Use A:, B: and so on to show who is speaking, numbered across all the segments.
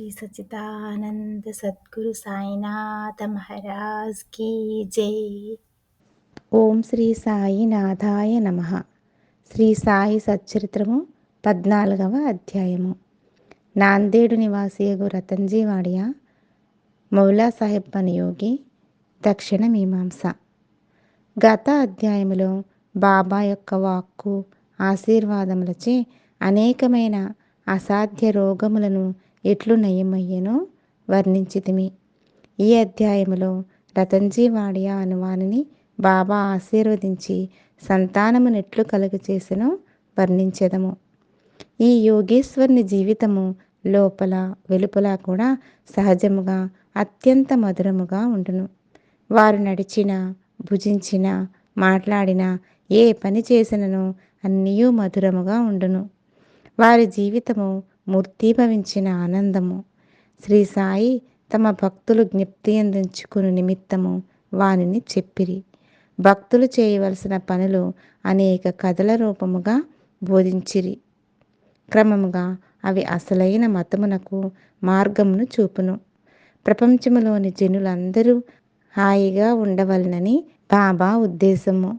A: శ్రీ సచిదానంద సద్గురు సాయినాథ మహారాజ్ కీ జై.
B: ఓం శ్రీ సాయి నాథాయ నమ. శ్రీ సాయి సచ్చరిత్రము పద్నాలుగవ అధ్యాయము. నాందేడు నివాసియగు రతన్జీ వాడియా మౌలా సాహెబ్ యోగి దక్షిణ మీమాంస. గత అధ్యాయములో బాబా యొక్క వాక్కు ఆశీర్వాదములచే అనేకమైన అసాధ్య రోగములను ఎట్లు నయమయ్యేనో వర్ణించితిమి. ఈ అధ్యాయములో రతన్జీ వాడియా అనువానిని బాబా ఆశీర్వదించి సంతానమునెట్లు కలుగు చేసినో వర్ణించెదము. ఈ యోగేశ్వరుని జీవితము లోపల వెలుపల కూడా సహజముగా అత్యంత మధురముగా ఉండును. వారు నడిచిన భుజించిన మాట్లాడిన ఏ పని చేసినను అన్నీ మధురముగా ఉండును. వారి జీవితము మూర్తీభవించిన ఆనందము. శ్రీ సాయి తమ భక్తులు జ్ఞప్తి అందించుకుని నిమిత్తము వానిని చెప్పిరి. భక్తులు చేయవలసిన పనులు అనేక కథల రూపముగా బోధించిరి. క్రమముగా అవి అసలైన మతమునకు మార్గమును చూపును. ప్రపంచములోని జనులందరూ హాయిగా ఉండవలనని బాబా ఉద్దేశము.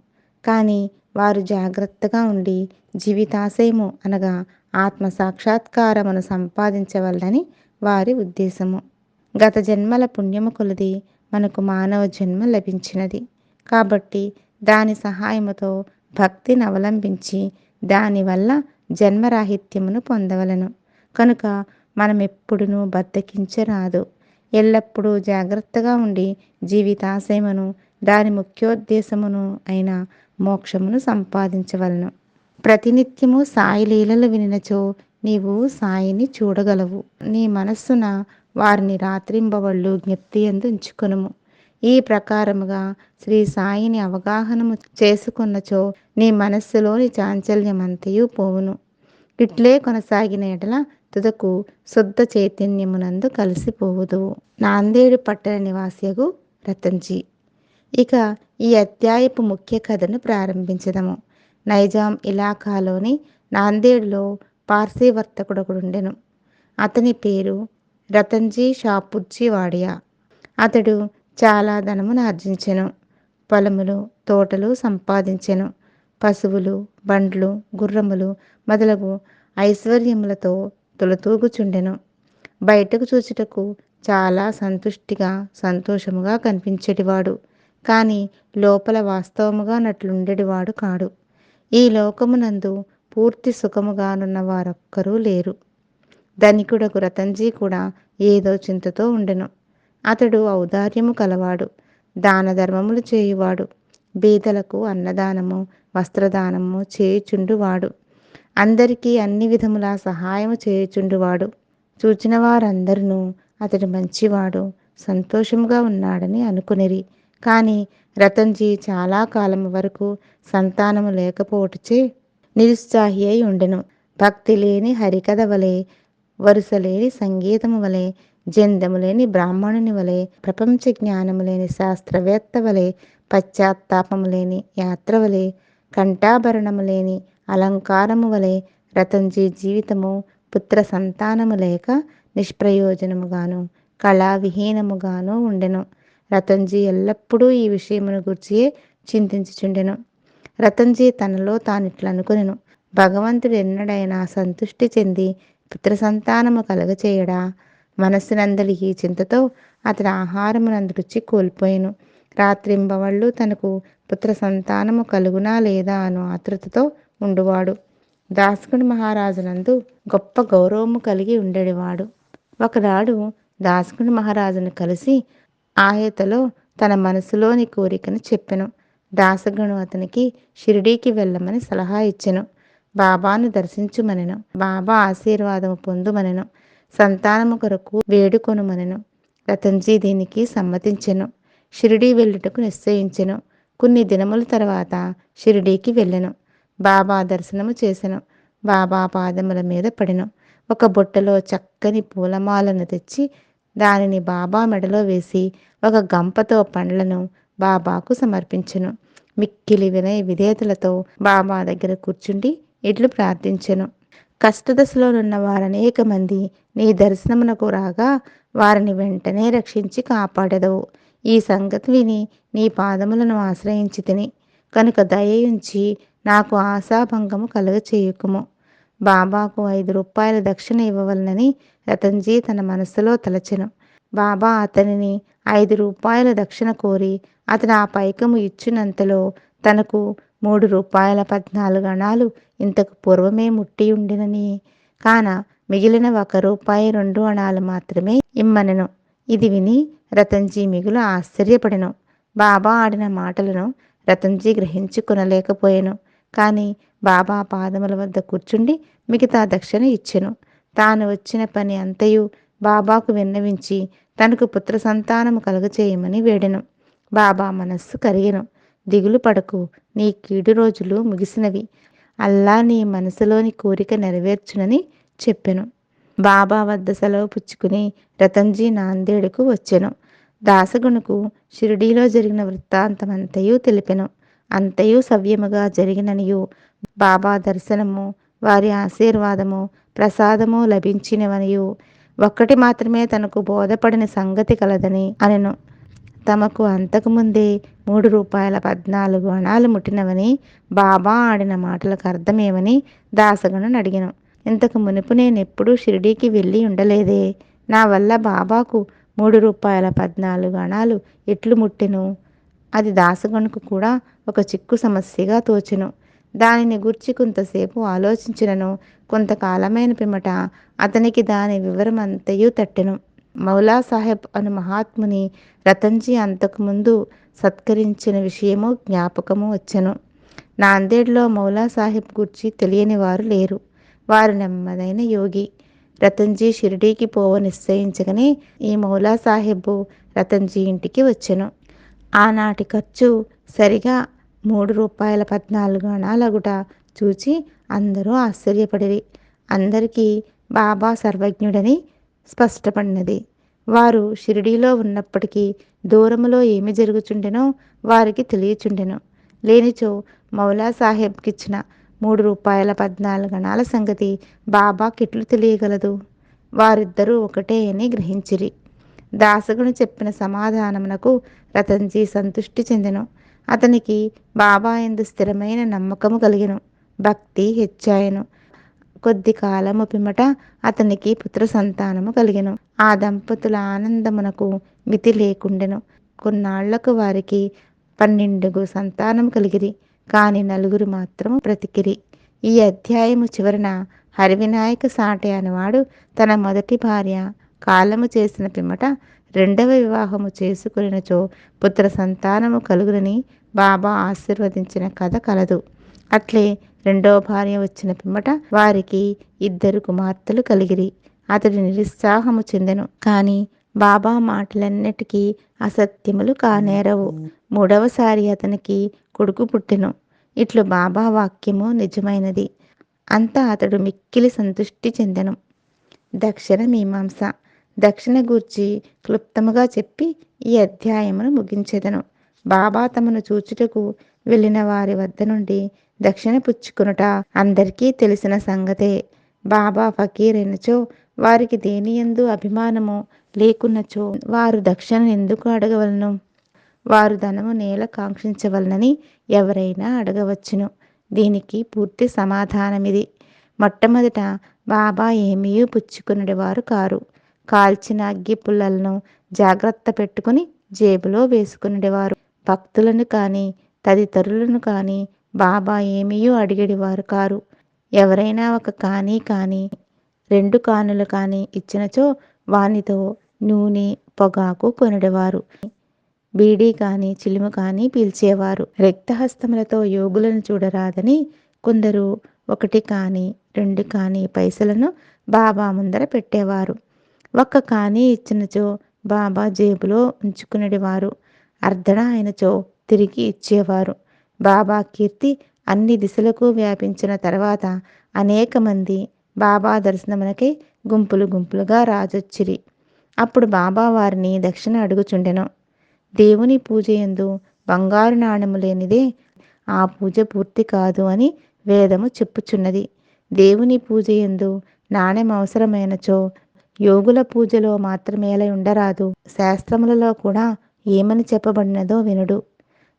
B: కానీ వారు జాగ్రత్తగా ఉండి జీవితాశయము అనగా ఆత్మ సాక్షాత్కారమును సంపాదించవలనని వారి ఉద్దేశము. గత జన్మల పుణ్యము కొలది మనకు మానవ జన్మ లభించినది. కాబట్టి దాని సహాయముతో భక్తిని అవలంబించి దానివల్ల జన్మరాహిత్యమును పొందవలను. కనుక మనం ఎప్పుడునూ బద్దకించరాదు. ఎల్లప్పుడూ జాగ్రత్తగా ఉండి జీవితాశయమును దాని ముఖ్యోద్దేశమును అయిన మోక్షమును సంపాదించవలను. ప్రతినిత్యము సాయి లీలలు వినినచో నీవు సాయిని చూడగలవు. నీ మనస్సున వారిని రాత్రింబవళ్ళు జ్ఞప్తి ఎందు ఉంచుకొనుము. ఈ ప్రకారముగా శ్రీ సాయిని అవగాహనము చేసుకున్నచో నీ మనస్సులోని చాంచల్యమంతయు పోవును. ఇట్లే కొనసాగిన ఎడల తుదకు శుద్ధ చైతన్యమునందు కలిసిపోవుదు నాందేడు పట్టణ నివాసియగు రతన్జీ. ఇక ఈ అధ్యాయపు ముఖ్య కథను ప్రారంభించదము. నైజాం ఇలాఖాలోని నాందేడ్లో పార్సీ వర్తకుడొకడుండెను. అతని పేరు రతన్జీ షాపుజ్జీ వాడియా. అతడు చాలా ధనమును ఆర్జించెను. పొలములు తోటలు సంపాదించెను. పశువులు బండ్లు గుర్రములు మొదలగు ఐశ్వర్యములతో తొలతూగుచుండెను. బయటకు చూచుటకు చాలా సంతుష్టిగా సంతోషముగా కనిపించేటివాడు. కానీ లోపల వాస్తవముగా నట్లుండేటివాడు కాడు. ఈ లోకమునందు పూర్తి సుఖముగానున్న వారొక్కరూ లేరు. ధనికుడకు రతంజీ కూడా ఏదో చింతతో ఉండెను. అతడు ఔదార్యము కలవాడు దాన ధర్మములు చేయువాడు బీదలకు అన్నదానము వస్త్రదానము చేయుచుండువాడు అందరికీ అన్ని విధముల సహాయము చేయుచుండువాడు. చూచిన వారందరూ అతడు మంచివాడు సంతోషముగా ఉన్నాడని అనుకునిరి. కానీ రతన్జీ చాలా కాలం వరకు సంతానము లేకపోవటచే నిరుత్సాహి అయి ఉండెను. భక్తి లేని హరికథ వలె వరుస లేని సంగీతము వలె జందము లేని బ్రాహ్మణుని వలె ప్రపంచ జ్ఞానము లేని శాస్త్రవేత్త వలె పశ్చాత్తాపము లేని యాత్ర వలె కంఠాభరణము లేని అలంకారము వలె రతన్జీ జీవితము పుత్ర సంతానము లేక నిష్ప్రయోజనముగాను కళావిహీనముగాను ఉండెను. రతన్జీ ఎల్లప్పుడూ ఈ విషయమును గుర్చియే చింతించుచుండెను. రతన్జీ తనలో తానిట్లా అనుకునెను భగవంతుడు ఎన్నడైనా సంతుష్టి చెంది పుత్ర సంతానము కలగచేయడా? మనస్సునందలి ఈ చింతతో అతడు ఆహారమునందు రుచి కోల్పోయాను. రాత్రింబవళ్ళు తనకు పుత్ర సంతానము కలుగునా లేదా అను ఆతృతతో ఉండువాడు. దాసుకుని మహారాజునందు గొప్ప గౌరవము కలిగి ఉండేవాడు ఒకనాడు దాసుకుని మహారాజును కలిసి ఆయతలో తన మనసులోని కోరికను చెప్పెను. దాసగణు అతనికి షిరిడీకి వెళ్ళమని సలహా ఇచ్చెను. బాబాను దర్శించుమనెను. బాబా ఆశీర్వాదము పొందుమనెను. సంతానము కొరకు వేడుకొనుమనెను. రతన్జీ దీనికి సమ్మతించెను. షిరిడీ వెళ్ళుటకు నిశ్చయించెను. కొన్ని దినముల తర్వాత షిరిడీకి వెళ్ళెను. బాబా దర్శనము చేసెను. బాబా పాదముల మీద పడెను. ఒక బుట్టలో చక్కని పూలమాలను తెచ్చి దానిని బాబా మెడలో వేసి ఒక గంపతో పండ్లను బాబాకు సమర్పించెను. మిక్కిలి వినయ విధేయతలతో బాబా దగ్గర కూర్చుండి ఇట్లు ప్రార్థించెను. కష్టదశలోనున్న వారనేక మంది నీ దర్శనమునకు రాగా వారిని వెంటనే రక్షించి కాపాడదవు. ఈ సంగతి విని నీ పాదములను ఆశ్రయించి తిని కనుక ఉంచి నాకు ఆశాభంగము కలుగ చేయకుము బాబాకు ఐదు రూపాయల దక్షిణ ఇవ్వవలనని రతన్జీ తన మనసులో తలచెను. బాబా అతనిని ఐదు రూపాయల దక్షిణ కోరి అతను ఆ పైకము ఇచ్చినంతలో తనకు మూడు రూపాయల పద్నాలుగు అణాలు ఇంతకు పూర్వమే ముట్టి ఉండినని. కాన మిగిలిన ఒక రూపాయి రెండు అణాలు మాత్రమే ఇమ్మనెను. ఇది విని రతన్జీ మిగులు ఆశ్చర్యపడెను. బాబా ఆడిన మాటలను రతన్జీ గ్రహించుకునలేకపోయాను. కానీ బాబా పాదముల వద్ద కూర్చుండి మిగతా దక్షిణ ఇచ్చెను. తాను వచ్చిన పని అంతయు బాబాకు విన్నవించి తనకు పుత్ర సంతానము కలుగచేయమని వేడెను. బాబా మనస్సు కరిగెను. దిగులు పడకు. నీ కీడు రోజులు ముగిసినవి. అల్లా నీ మనసులోని కోరిక నెరవేర్చునని చెప్పెను. బాబా వద్ద సెలవు పుచ్చుకుని రతన్జీ నాందేడుకు వచ్చెను. దాసగునుకు షిరిడీలో జరిగిన వృత్తాంతమంతయు తెలిపెను. అంతయు సవ్యముగా జరిగిననియు. బాబా దర్శనము వారి ఆశీర్వాదము ప్రసాదము లభించినవనియు. ఒక్కటి మాత్రమే తనకు బోధపడిన సంగతి కలదని అనెను. తమకు అంతకుముందే మూడు రూపాయల పద్నాలుగు అణాలు ముట్టినవని బాబా ఆడిన మాటలకు అర్థమేమని దాసగణను అడిగాను ఇంతకు మునుపు నేనెప్పుడూ షిరిడీకి వెళ్ళి ఉండలేదే. నా వల్ల బాబాకు మూడు రూపాయల పద్నాలుగు అణాలు ఎట్లు ముట్టెను? అది దాసగణుకు కూడా ఒక చిక్కు సమస్యగా తోచెను. దానిని గుర్చి కొంతసేపు ఆలోచించినను. కొంతకాలమైన పిమ్మట అతనికి దాని వివరమంతయు తట్టెను. మౌలా సాహెబ్ అను మహాత్ముని రతన్జీ అంతకుముందు సత్కరించిన విషయము జ్ఞాపకము వచ్చెను. నాందేడ్లో మౌలా సాహెబ్ గురించి తెలియని వారు లేరు. వారు నెమ్మదైన యోగి. రతన్జీ షిరిడీకి పోవ నిశ్చయించగానే ఈ మౌలా సాహెబ్ రతన్జీ ఇంటికి వచ్చెను. ఆనాటి ఖర్చు సరిగా మూడు రూపాయల పద్నాలుగు అణాలగుట చూచి అందరూ ఆశ్చర్యపడిరి. అందరికీ బాబా సర్వజ్ఞుడని స్పష్టపడినది. వారు షిరిడీలో ఉన్నప్పటికీ దూరములో ఏమి జరుగుచుండెనో వారికి తెలియచుండెను. లేనిచో మౌలా సాహెబ్కిచ్చిన మూడు రూపాయల పద్నాలుగు అణాల సంగతి బాబాకిట్లు తెలియగలదు. వారిద్దరూ ఒకటే అని గ్రహించిరి. దాసగుడు చెప్పిన సమాధానమునకు రతన్జీ సంతృష్టి చెందెను. అతనికి బాబా ఎందు స్థిరమైన నమ్మకము కలిగెను. భక్తి హెచ్చాయను. కొద్ది కాలము పిమ్మట అతనికి పుత్ర సంతానము కలిగెను. ఆ దంపతుల ఆనందమునకు మితి లేకుండెను. కొన్నాళ్ళకు వారికి పన్నెండుగు సంతానం కలిగిరి. కాని నలుగురు మాత్రము బ్రతికిరి. ఈ అధ్యాయము చివరన హరివినాయక సాటే అనేవాడు తన మొదటి భార్య కాలము చేసిన పిమ్మట రెండవ వివాహము చేసుకునినచో పుత్ర సంతానము కలుగునని బాబా ఆశీర్వదించిన కథ కలదు. అట్లే రెండవ భార్య వచ్చిన పిమ్మట వారికి ఇద్దరు కుమార్తెలు కలిగిరి. అతడు నిరుత్సాహము చెందెను. కానీ బాబా మాటలన్నిటికీ అసత్యములు కానేరవు. మూడవసారి అతనికి కొడుకు పుట్టెను. ఇట్లు బాబా వాక్యము నిజమైనది. అంతా అతడు మిక్కిలి సంతృష్టి చెందెను. దక్షిణ మీమాంస దక్షిణ గూర్చి క్లుప్తముగా చెప్పి ఈ అధ్యాయమును ముగించెదను. బాబా తమను చూచుటకు వెళ్ళిన వారి వద్ద నుండి దక్షిణ పుచ్చుకునుట అందరికీ తెలిసిన సంగతే. బాబా ఫకీరైనచో వారికి దేనియందు అభిమానము లేకున్నచో వారు దక్షిణ ఎందుకు అడగవలను? వారు ధనము నేల కాంక్షించవలనని ఎవరైనా అడగవచ్చును. దీనికి పూర్తి సమాధానమిది. మొట్టమొదట బాబా ఏమీ పుచ్చుకునేవారు కారు. కాల్చిన అగ్గి పుల్లలను జాగ్రత్త పెట్టుకుని జేబులో వేసుకునేవారు. భక్తులను కానీ తదితరులను కానీ బాబా ఏమీయూ అడిగేవారు కారు. ఎవరైనా ఒక కానీ కానీ రెండు కానులు కానీ ఇచ్చినచో వానితో నూనె పొగాకు కొనడేవారు. బీడీ కానీ చిలుము కానీ పీల్చేవారు. రక్తహస్తములతో యోగులను చూడరాదని కొందరు ఒకటి కానీ రెండు కానీ పైసలను బాబా ముందర పెట్టేవారు. ఒక్క కానీ ఇచ్చినచో బాబా జేబులో ఉంచుకునేవారు. అర్ధన అయినచో తిరిగి ఇచ్చేవారు. బాబా కీర్తి అన్ని దిశలకు వ్యాపించిన తర్వాత అనేక మంది బాబా దర్శనమునకై గుంపులు గుంపులుగా రాజొచ్చిరి. అప్పుడు బాబా వారిని దక్షిణ అడుగుచుండెను. దేవుని పూజ ఎందు బంగారు నాణెము లేనిదే ఆ పూజ పూర్తి కాదు అని వేదము చెప్పుచున్నది. దేవుని పూజ ఎందు నాణ్యం అవసరమైనచో యోగుల పూజలో మాత్రమేలై ఉండరాదు. శాస్త్రములలో కూడా ఏమని చెప్పబడినదో వినుడు.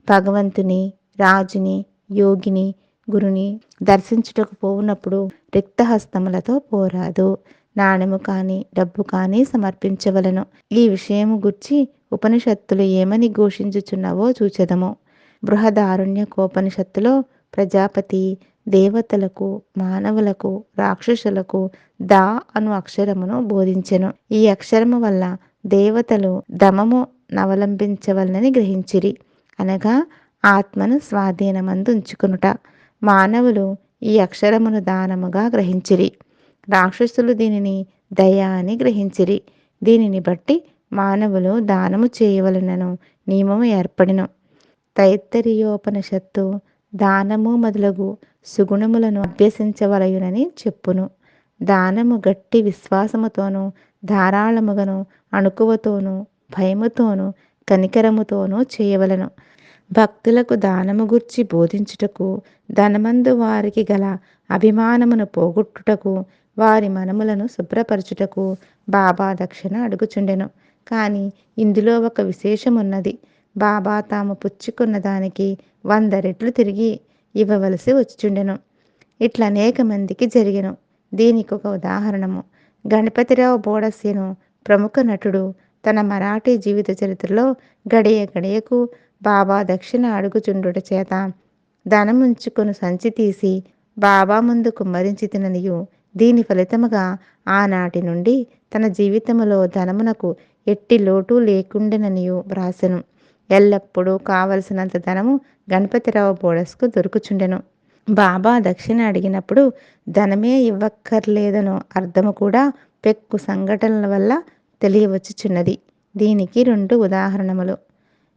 B: భగవంతుని రాజుని యోగిని గురుని దర్శించుటకు పోవునప్పుడు రిక్తహస్తములతో పోరాదు. నాణెము కాని డబ్బు కాని సమర్పించవలను. ఈ విషయము గుర్చి ఉపనిషత్తులు ఏమని ఘోషించుచున్నావో చూచెదము. బృహదారుణ్య కోపనిషత్తులో ప్రజాపతి దేవతలకు మానవులకు రాక్షసులకు దా అను అక్షరమును బోధించెను. ఈ అక్షరము వల్ల దేవతలు దమము నవలంబించవలనని గ్రహించిరి. అనగా ఆత్మను స్వాధీనమందు ఉంచుకునుట మానవులు ఈ అక్షరమును దానముగా గ్రహించిరి. రాక్షసులు దీనిని దయ అని గ్రహించిరి. దీనిని బట్టి మానవులు దానము చేయవలనను నియమము ఏర్పడిను. తైత్తరీయోపనిషత్తు దానము మొదలగు సుగుణములను అభ్యసించవలయునని చెప్పును. దానము గట్టి విశ్వాసముతోనూ ధారాళముగను అణుకువతోనూ భయముతోనూ కనికరముతోనూ చేయవలను. భక్తులకు దానము గుర్చి బోధించుటకు ధనమందు వారికి గల అభిమానమును పోగొట్టుటకు వారి మనములను శుభ్రపరచుటకు బాబా దక్షిణ అడుగుచుండెను. కానీ ఇందులో ఒక విశేషమున్నది. బాబా తాము పుచ్చుకున్న దానికి వంద రెట్లు తిరిగి ఇవ్వవలసి వచ్చుచుండెను. ఇట్లా అనేక మందికి జరిగెను. దీనికి ఒక ఉదాహరణము. గణపతిరావు బోడసేను ప్రముఖ నటుడు. తన మరాఠీ జీవిత చరిత్రలో గడియ గడియకు బాబా దక్షిణ అడుగుచుండుట చేత ధనముంచుకొని సంచి తీసి బాబా ముందు కుమ్మరించి తిననియు. దీని ఫలితముగా ఆనాటి నుండి తన జీవితములో ధనమునకు ఎట్టి లోటు లేకుండెననియు వ్రాసెను. ఎల్లప్పుడూ కావలసినంత ధనము గణపతిరావు బోడస్కు దొరుకుచుండెను. బాబా దక్షిణ అడిగినప్పుడు ధనమే ఇవ్వక్కర్లేదనో అర్థము కూడా పెక్కు సంఘటనల వల్ల తెలియవచ్చుచున్నది. దీనికి రెండు ఉదాహరణములు.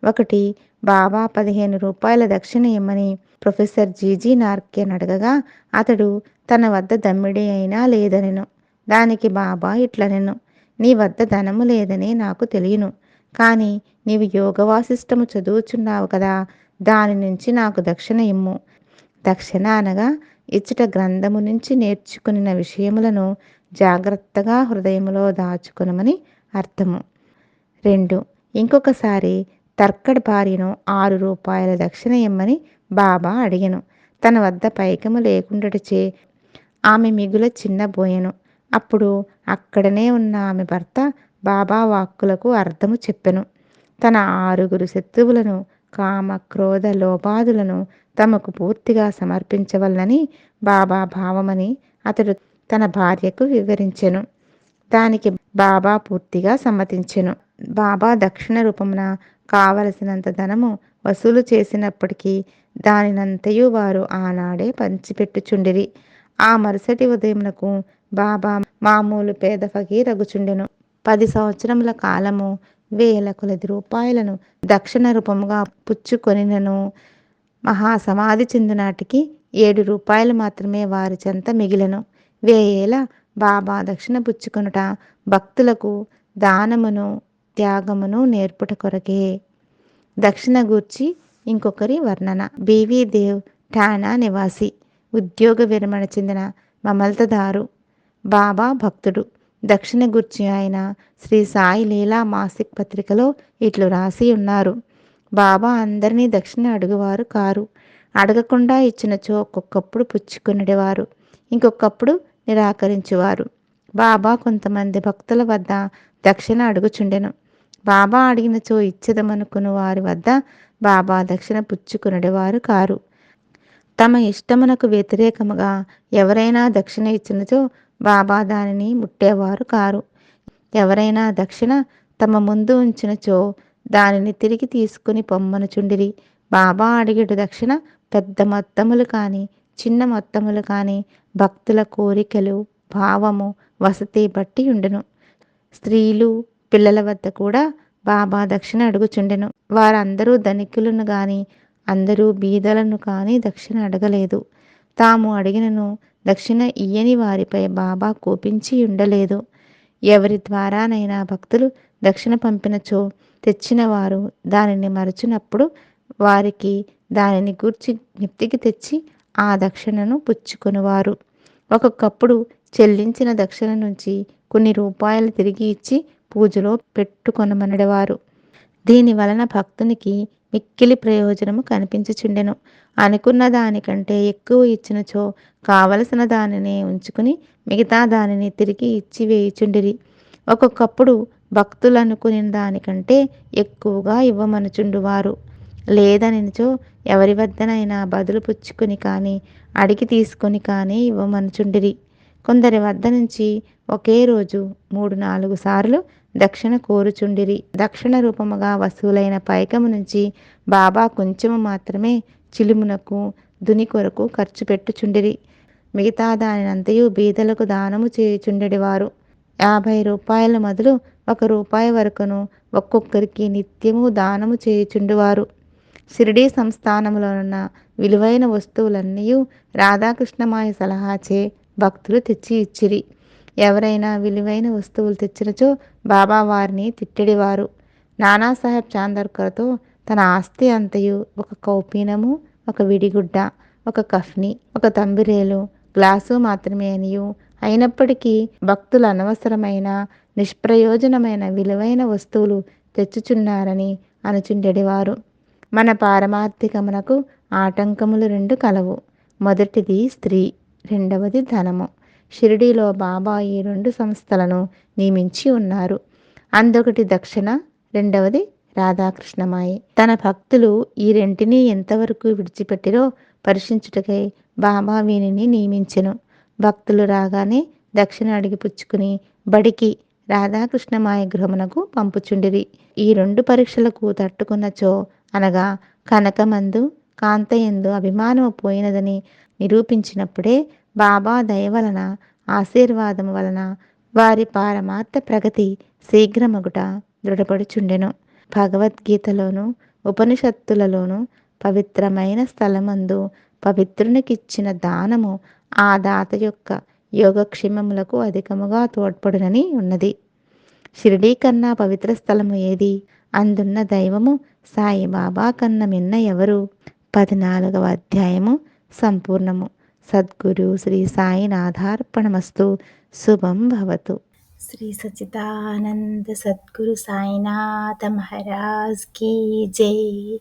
B: ఒకటి బాబా పదిహేను రూపాయల దక్షిణ ఇమ్మని ప్రొఫెసర్ జీజీ నార్కెన్ అడగగా అతడు తన వద్ద దమ్మిడి అయినా లేదనెను. దానికి బాబా ఇట్లనెను నీ వద్ద ధనము లేదని నాకు తెలియను. కానీ నీవు యోగవాసిష్టము చదువుచున్నావు కదా దాని నుంచి నాకు దక్షిణ ఇమ్ము. దక్షిణ అనగా ఇచ్చట గ్రంథము నుంచి నేర్చుకున్న విషయములను జాగ్రత్తగా హృదయములో దాచుకునమని అర్థము. రెండు ఇంకొకసారి తర్కడ్ భార్యను ఆరు రూపాయల దక్షిణ ఇమ్మని బాబా అడిగను. తన వద్ద పైకము లేకుండాచే ఆమె మిగుల చిన్నబోయెను అప్పుడు అక్కడనే ఉన్న ఆమె భర్త బాబా వాక్కులకు అర్థము చెప్పెను. తన ఆరుగురు శత్రువులను కామ క్రోధ లోపాదులను తమకు పూర్తిగా సమర్పించవలనని బాబా భావమని అతడు తన భార్యకు వివరించెను. దానికి బాబా పూర్తిగా సమ్మతించెను. బాబా దక్షిణ రూపమున కావలసినంత ధనము వసూలు చేసినప్పటికీ దానినంతయు వారు ఆనాడే పంచిపెట్టుచుండిరి. ఆ మరుసటి ఉదయమునకు బాబా మామూలు పేద ఫకీరగుచుండెను. పది సంవత్సరముల కాలము వేల కొలది రూపాయలను దక్షిణ రూపముగా పుచ్చుకొనినను. మహాసమాధి చెందునాటికి ఏడు రూపాయలు మాత్రమే వారి చెంత మిగిలను. వేయేల బాబా దక్షిణ పుచ్చుకొనుట భక్తులకు దానమును త్యాగమును నేర్పుట కొరకే. దక్షిణ గూర్చి ఇంకొకరి వర్ణన. బీవీ దేవ్ ఠాణా నివాసి. ఉద్యోగ విరమణ చెందిన మమల్తదారు. బాబా భక్తుడు. దక్షిణ గుర్చి ఆయన శ్రీ సాయి లీలా మాసిక్ పత్రికలో ఇట్లు రాసి ఉన్నారు. బాబా అందరినీ దక్షిణ అడుగువారు కారు. అడగకుండా ఇచ్చినచో ఒక్కొక్కప్పుడు పుచ్చుకునేవారు ఇంకొకప్పుడు నిరాకరించువారు. బాబా కొంతమంది భక్తుల వద్ద దక్షిణ అడుగుచుండెను. బాబా అడిగినచో ఇచ్చదమనుకుని వారి వద్ద బాబా దక్షిణ పుచ్చుకునేవారు కారు. తమ ఇష్టమునకు వ్యతిరేకముగా ఎవరైనా దక్షిణ ఇచ్చినచో బాబా దానిని ముట్టేవారు కారు. ఎవరైనా దక్షిణ తమ ముందు ఉంచినచో దానిని తిరిగి తీసుకుని పొమ్మనుచుండిరి బాబా అడిగేటు దక్షిణ పెద్ద మొత్తములు కానీ చిన్న మొత్తములు కానీ భక్తుల కోరికలు భావము వసతి బట్టి ఉండును. స్త్రీలు పిల్లల వద్ద కూడా బాబా దక్షిణ అడుగుచుండెను. వారందరూ ధనికులను కానీ అందరూ బీదలను కానీ దక్షిణ అడగలేదు. తాము అడిగినను దక్షిణ ఇయ్యని వారిపై బాబా కోపించి ఉండలేదు. ఎవరి ద్వారానైనా భక్తులు దక్షిణ పంపినచో తెచ్చిన వారు దానిని మరచినప్పుడు వారికి దానిని గూర్చి జ్ఞప్తికి తెచ్చి ఆ దక్షిణను పుచ్చుకొనివారు. ఒక్కొక్కప్పుడు చెల్లించిన దక్షిణ నుంచి కొన్ని రూపాయలు తిరిగి ఇచ్చి పూజలో పెట్టుకొనమనడవారు. దీని వలన భక్తునికి మిక్కిలి ప్రయోజనము కనిపించుచుండెను. అనుకున్న దానికంటే ఎక్కువ ఇచ్చినచో కావలసిన దానిని ఉంచుకుని మిగతా దానిని తిరిగి ఇచ్చి వేయుచుండిరి. ఒక్కొక్కప్పుడు భక్తులు అనుకుని దానికంటే ఎక్కువగా ఇవ్వమనుచుండువారు. లేదనిచో ఎవరి వద్దనైనా బదులు పుచ్చుకొని కానీ అడిగి తీసుకొని కానీ ఇవ్వమనుచుండిరి. కొందరి వద్ద నుంచి ఒకే రోజు మూడు నాలుగు సార్లు దక్షిణ కోరుచుండిరి. దక్షిణ రూపముగా వసూలైన పైకము నుంచి బాబా కొంచెము మాత్రమే చిలుమునకు దుని కొరకు ఖర్చు పెట్టుచుండిరి. మిగతా దానినంతయు బీదలకు దానము చేయుచుండెడివారు. యాభై రూపాయల మొదలు ఒక రూపాయి వరకును ఒక్కొక్కరికి నిత్యము దానము చేయుచుండువారు. షిరిడీ సంస్థానములోనున్న విలువైన వస్తువులన్నీ రాధాకృష్ణమాయ సలహాచే భక్తులు తెచ్చి ఇచ్చిరి ఎవరైనా విలువైన వస్తువులు తెచ్చినచో బాబా వారిని తిట్టెడివారు. నానాసాహెబ్ చాందర్కర్తో తన ఆస్తి అంతయు ఒక కౌపీనము ఒక విడిగుడ్డ ఒక కఫ్ని ఒక తంబిరేలు గ్లాసు మాత్రమే అనియు. అయినప్పటికీ భక్తులు అనవసరమైన నిష్ప్రయోజనమైన విలువైన వస్తువులు తెచ్చుచున్నారని అనుచుండెడివారు. మన పారమార్థికమునకు ఆటంకములు రెండు కలవు. మొదటిది స్త్రీ రెండవది ధనము. షిరిడీలో బాబా ఈ రెండు సంస్థలను నియమించి ఉన్నారు. అందొకటి దక్షిణ రెండవది రాధాకృష్ణమాయి. తన భక్తులు ఈ రెంటిని ఎంతవరకు విడిచిపెట్టిరో పరీక్షించుటకై బాబా వీనిని నియమించెను. భక్తులు రాగానే దక్షిణ అడిగి పుచ్చుకుని బడికి రాధాకృష్ణమాయ గృహమునకు పంపుచుండిరి. ఈ రెండు పరీక్షలకు తట్టుకున్నచో అనగా కనకమందు కాంతయందు అభిమానము పోయినదని నిరూపించినప్పుడే బాబా దయ వలన ఆశీర్వాదము వలన వారి పారమార్థ ప్రగతి శీఘ్రమగుట దృఢపడుచుండెను. భగవద్గీతలోను ఉపనిషత్తులలోను పవిత్రమైన స్థలమందు పవిత్రునికిచ్చిన దానము ఆ దాత యొక్క యోగక్షేమములకు అధికముగా తోడ్పడునని ఉన్నది. షిరిడీ కన్నా పవిత్ర స్థలము ఏది? అందున్న దైవము సాయిబాబా కన్న మిన్న ఎవరు? పద్నాలుగవ అధ్యాయము సంపూర్ణము. ಸದ್ಗುರು ಶ್ರೀ ಸಾಯಿನಾಥಾರ್ಪಣಮಸ್ತು. ಶುಭಂ ಭವತು.
A: ಶ್ರೀ ಸಚಿತಾನಂದ ಸದ್ಗುರು ಸಾಯಿನಾಥ ಮಹಾರಾಜ್ ಕೀ ಜೈ.